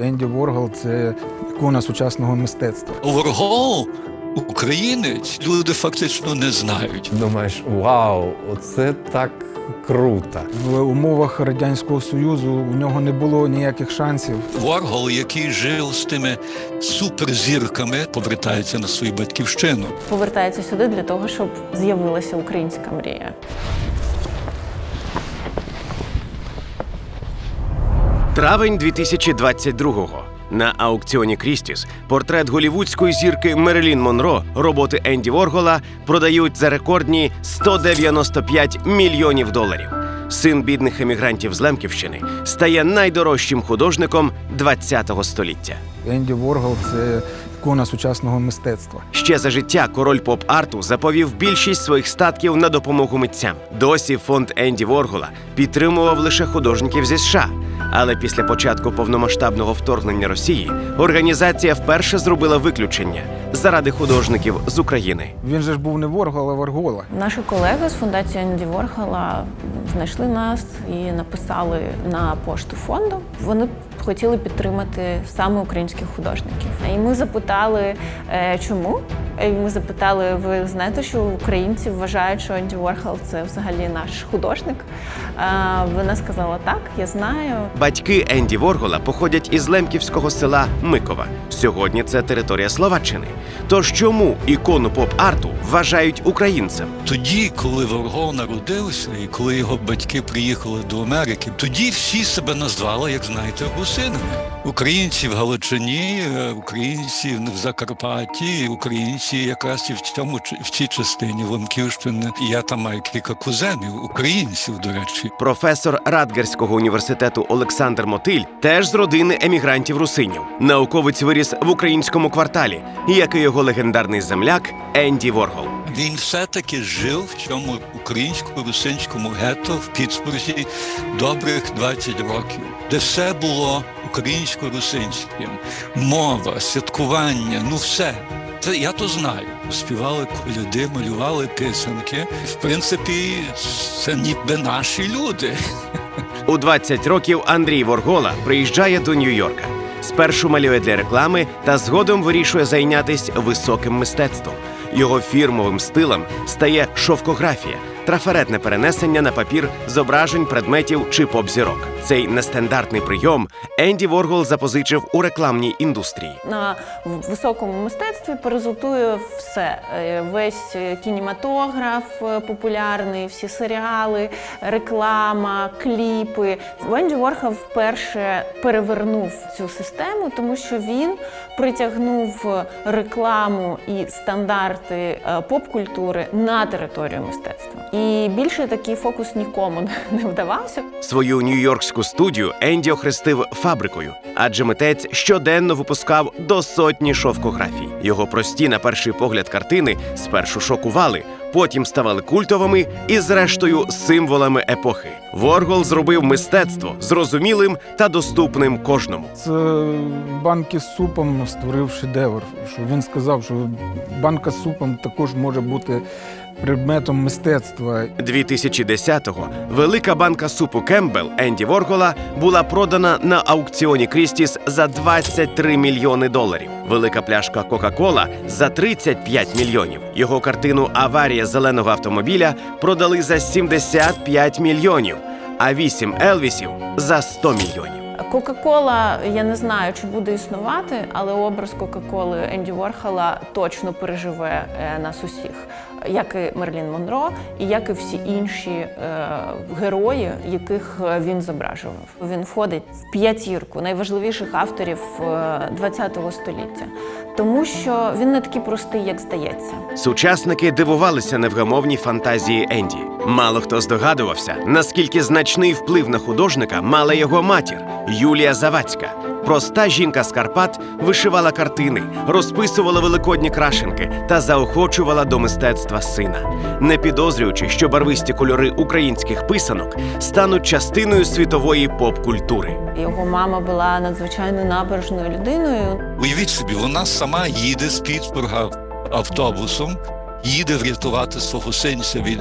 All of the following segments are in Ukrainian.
Енді Воргол це ікона сучасного мистецтва. Воргол українець люди фактично не знають. Думаєш, вау, оце так круто. В умовах радянського союзу у нього не було ніяких шансів. Воргол, який жив з тими суперзірками, повертається на свою батьківщину. повертається сюди для того, щоб з'явилася українська мрія. Травень 2022-го. На аукціоні Крістіс портрет голівудської зірки Мерилін Монро роботи Енді Воргола продають за рекордні 195 мільйонів доларів. Син бідних емігрантів з Лемківщини стає найдорожчим художником ХХ століття. Енді Воргол це ікона сучасного мистецтва. Ще за життя король поп-арту заповів більшість своїх статків на допомогу митцям. Досі фонд Енді Воргола підтримував лише художників зі США. Але після початку повномасштабного вторгнення Росії організація вперше зробила виключення заради художників з України. Він же ж був не Воргол, а Варгола. Наші колеги з фундації Енді Ворхола знайшли нас і написали на пошту фонду. Вони хотіли підтримати саме українських художників. І ми запитали, е, чому. І ми запитали, ви знаєте, що українці вважають, що Енді Ворхол це взагалі наш художник? Е, Вона сказала так, я знаю. Батьки Енді Воргола походять із лемківського села Микова. Сьогодні це територія Словаччини. Тож чому ікону поп-арту вважають українцем? Тоді, коли Воргол народився, і коли його батьки приїхали до Америки, тоді всі себе назвали, як знаєте, русинами. Українці в Галичині, е, українці в Закарпатті, українці якраз і в цьому в цій частині Лемківщини. І я там маю кілька кузенів, українців, до речі. Професор Радгерського університету Олександр Мотиль теж з родини емігрантів русинів. Науковець виріс в українському кварталі, як і його легендарний земляк Енді Воргол. Він все-таки жив в цьому українсько-русинському гетто в Пітсбурзі добрих 20 років, де все було українсько-русинським. Мова, святкування, ну все. Це я то знаю. Співали коляди, малювали писанки. В принципі, це ніби наші люди. У 20 років Андрій Воргола приїжджає до Нью-Йорка. Спершу малює для реклами та згодом вирішує зайнятися високим мистецтвом. Його фірмовим стилем стає шовкографія, трафаретне перенесення на папір зображень предметів чи поп-зірок. Цей нестандартний прийом Енді Воргол запозичив у рекламній індустрії. на високому мистецтві порезультує все. Е, Весь е, кінематограф е, популярний, всі серіали, реклама, кліпи. Венді Ворхол вперше перевернув цю систему, тому що він притягнув рекламу і стандарти поп-культури на територію мистецтва. І більше такий фокус нікому не вдавався. Свою нью-йоркську студію Енді охрестив фабрикою, адже митець щоденно випускав до сотні шовкографій. Його прості, на перший погляд, картини спершу шокували, потім ставали культовими і, зрештою, символами епохи. Воргол зробив мистецтво зрозумілим та доступним кожному. Це банки з супом створив шедевр. Що він сказав, що банка з супом також може бути предметом мистецтва. 2010-го велика банка супу Кембел Енді Воргола була продана на аукціоні Крістіс за 23 мільйони доларів. Велика пляшка Кока-Кола за 35 мільйонів. Його картину Аварія зеленого автомобіля продали за 75 мільйонів, а 8 Елвісів за 100 мільйонів. Кока-кола, я не знаю, чи буде існувати, але образ Кока-коли Енді Ворхола точно переживе е, нас усіх, як і Мерлін Монро, і як і всі інші е, герої, яких е, він зображував. Він входить в п'ятірку найважливіших авторів ХХ століття, тому що він не такий простий, як здається. Сучасники дивувалися невгамовній фантазії Енді. Мало хто здогадувався, наскільки значний вплив на художника мала його матір Юлія Завадська. Проста жінка з Карпат вишивала картини, розписувала великодні крашенки та заохочувала до мистецтва сина, не підозрюючи, що барвисті кольори українських писанок стануть частиною світової поп-культури. Його мама була надзвичайно набережною людиною. Уявіть собі, вона сама їде з Пітсбурга автобусом їде врятувати свого синця від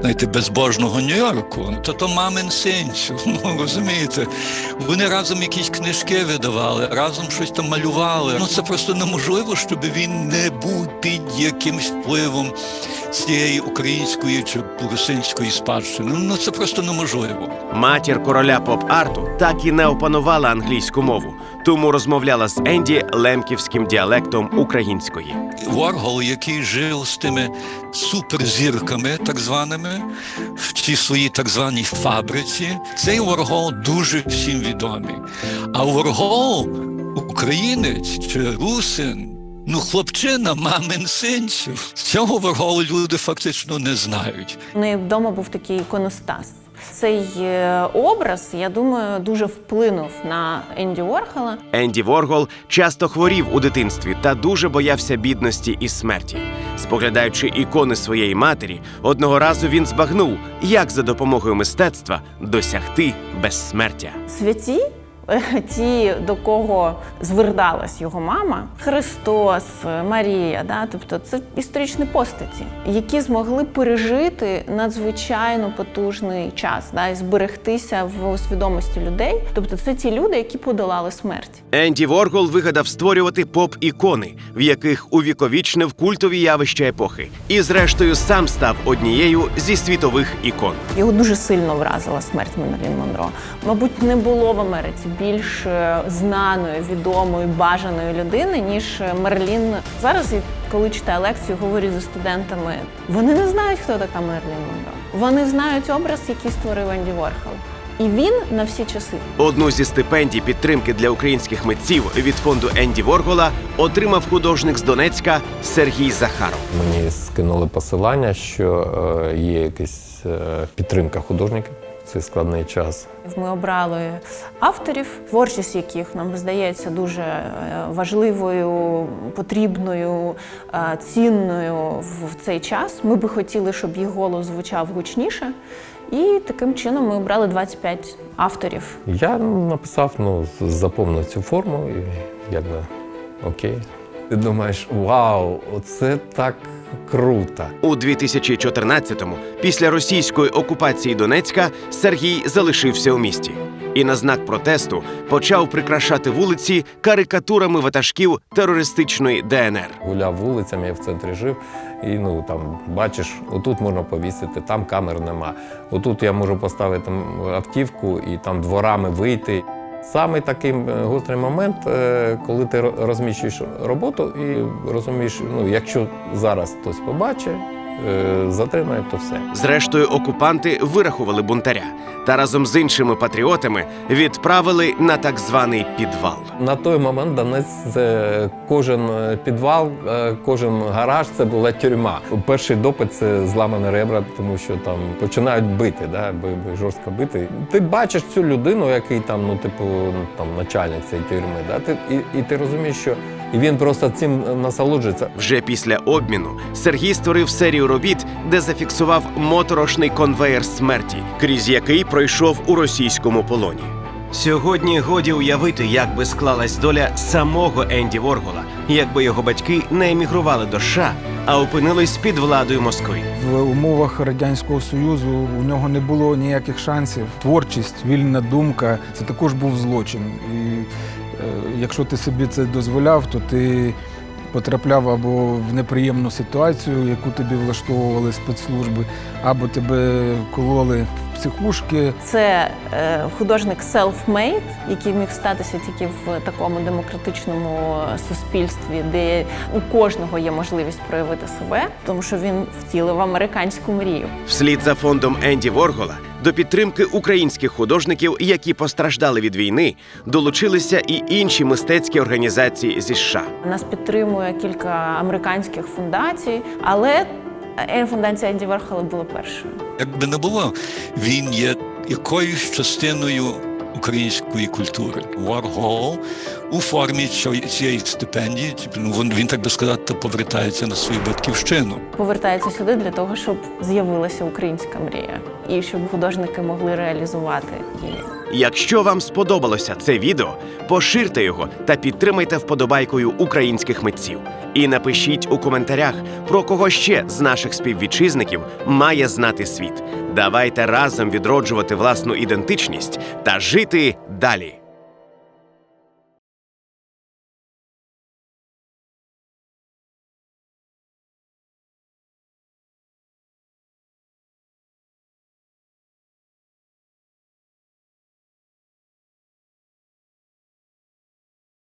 знаєте, безбожного Нью-Йорку. То то мамин синцю. Ну розумієте, вони разом якісь книжки видавали, разом щось там малювали. Ну це просто неможливо, щоб він не був під якимсь впливом цієї української чи русинської спадщини. Ну це просто неможливо. Матір короля поп-арту так і не опанувала англійську мову, тому розмовляла з Енді лемківським діалектом української. Воргол, який жив з тими суперзірками, так званими, в цій своїй так званій фабриці, цей Воргол дуже всім відомий. А Воргол, українець чи русин. Ну, хлопчина, мамин синцю. Цього Ворголу люди фактично не знають. У неї вдома був такий іконостас. Цей е, образ, я думаю, дуже вплинув на Енді Ворхола. Енді Воргол часто хворів у дитинстві та дуже боявся бідності і смерті. Споглядаючи ікони своєї матері, одного разу він збагнув, як за допомогою мистецтва досягти безсмертя. Святі, ті, до кого зверталась його мама, Христос, Марія, да? тобто це історичні постаті, які змогли пережити надзвичайно потужний час да? і зберегтися в свідомості людей. Тобто це ті люди, які подолали смерть. Енді Воргол вигадав створювати поп-ікони, в яких увіковічнив культові явища епохи, і, зрештою, сам став однією зі світових ікон. Його дуже сильно вразила смерть Мерлін Монро. Мабуть, не було в Америці більш е, знаної, відомої, бажаної людини, ніж е, Мерлін. Зараз, коли читаю лекцію, говорю зі студентами. Вони не знають, хто така Мерлін Монро. Вони знають образ, який створив Енді Ворхол. І він на всі часи. Одну зі стипендій підтримки для українських митців від фонду Енді Воргола отримав художник з Донецька Сергій Захаров. Мені скинули посилання, що е, є якась підтримка художників цей складний час. Ми обрали авторів, творчість яких нам здається дуже е, важливою, потрібною, е, цінною в в цей час. Ми би хотіли, щоб їх голос звучав гучніше. І таким чином ми обрали 25 авторів. Я написав, ну, заповнив цю форму і якби окей. Ти думаєш, вау, оце так круто. У 2014-му, після російської окупації Донецька, Сергій залишився у місті і на знак протесту почав прикрашати вулиці карикатурами ватажків терористичної ДНР. Гуляв вулицями, я в центрі жив, і ну там бачиш, отут можна повісити, там камер нема. Отут я можу поставити там, автівку і там дворами вийти. Саме такий е, гострий момент, е, коли ти ро- розміщуєш роботу і розумієш, ну якщо зараз хтось побачить, е, затримає, то все. Зрештою, окупанти вирахували бунтаря та разом з іншими патріотами відправили на так званий підвал. На той момент Донець кожен е, підвал, е, кожен гараж це була тюрма. Перший допит це зламане ребра, тому що там починають бити, да, жорстко бити. Ти бачиш цю людину, який там, ну типу, ну, там начальник цієї тюрми, да, ти, і, і ти розумієш, що він просто цим насолоджується. Вже після обміну Сергій створив серію робіт, де зафіксував моторошний конвеєр смерті, крізь який пройшов у російському полоні. Сьогодні годі уявити, як би склалась доля самого Енді Воргола, якби його батьки не емігрували до США, а опинились під владою Москви. В умовах радянського союзу у нього не було ніяких шансів. Творчість, вільна думка це також був злочин. І е, якщо ти собі це дозволяв, то ти потрапляв або в неприємну ситуацію, яку тобі влаштовували спецслужби, або тебе кололи в психушки. Це е, художник self-made, який міг статися тільки в такому демократичному суспільстві, де у кожного є можливість проявити себе, тому що він втілив американську мрію. Вслід за фондом Енді Воргола до підтримки українських художників, які постраждали від війни, долучилися і інші мистецькі організації зі США. Нас підтримує кілька американських фундацій, але е, фундація Енді Верхола була першою. Якби не було, він є якоюсь частиною української культури. Warhol у формі цієї стипендії. Ну, він, так би сказати, повертається на свою батьківщину. Повертається сюди для того, щоб з'явилася українська мрія, і щоб художники могли реалізувати її. Якщо вам сподобалося це відео, поширте його та підтримайте вподобайкою українських митців. І напишіть у коментарях, про кого ще з наших співвітчизників має знати світ. Давайте разом відроджувати власну ідентичність та жити далі.